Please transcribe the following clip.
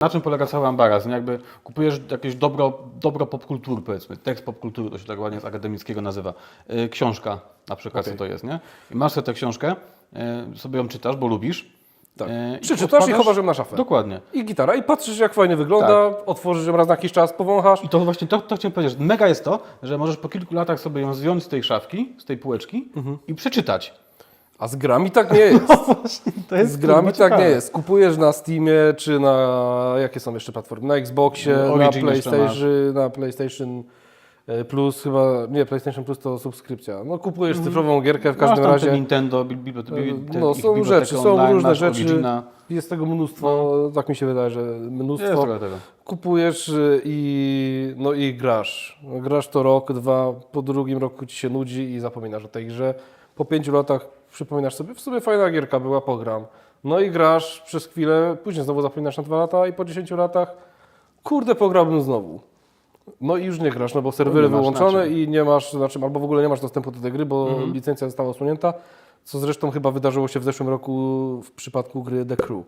Na czym polega cały ambaraz? Nie? Jakby kupujesz jakieś dobro, dobro popkultury, powiedzmy, tekst popkultury, to się tak ładnie z akademickiego nazywa. Yy, książka na przykład, Okej. co to jest, nie? I masz sobie tę książkę, yy, sobie ją czytasz, bo lubisz. Tak. Yy, Przeczytasz i chowasz ją na szafę. Dokładnie. I gitara. I patrzysz, jak fajnie wygląda, otworzysz ją raz na jakiś czas, powąchasz. I to właśnie to, to chciałem powiedzieć. Mega jest to, że możesz po kilku latach sobie ją zdjąć z tej szafki, z tej półeczki Mhm. i przeczytać. A z grami tak nie jest. To Z grami tak nie jest. Kupujesz na Steamie, czy na jakie są jeszcze platformy? Na Xboxie, na Origin jeszcze PlayStation, na PlayStation Plus chyba, nie, PlayStation Plus to subskrypcja. No kupujesz cyfrową gierkę w każdym Mhm. masz razie. Nintendo, bi- bi- bi- te No są rzeczy, są online, różne masz rzeczy. Origina. Jest tego mnóstwo, tak mi się wydaje, że Jest mnóstwo. trochę tego. Kupujesz y, i, no i grasz. Grasz to rok, dwa, po drugim roku ci się nudzi i zapominasz o tej grze. Po pięciu latach przypominasz sobie, w sumie fajna gierka była, pogram. No i grasz przez chwilę, później znowu zapominasz na dwa lata i po 10 latach, kurde, pograłbym znowu. No i już nie grasz, no bo serwery nie masz na wyłączone i nie masz, znaczy, albo w ogóle nie masz dostępu do tej gry, bo Mhm. licencja została usunięta, co zresztą chyba wydarzyło się w zeszłym roku w przypadku gry The Crew.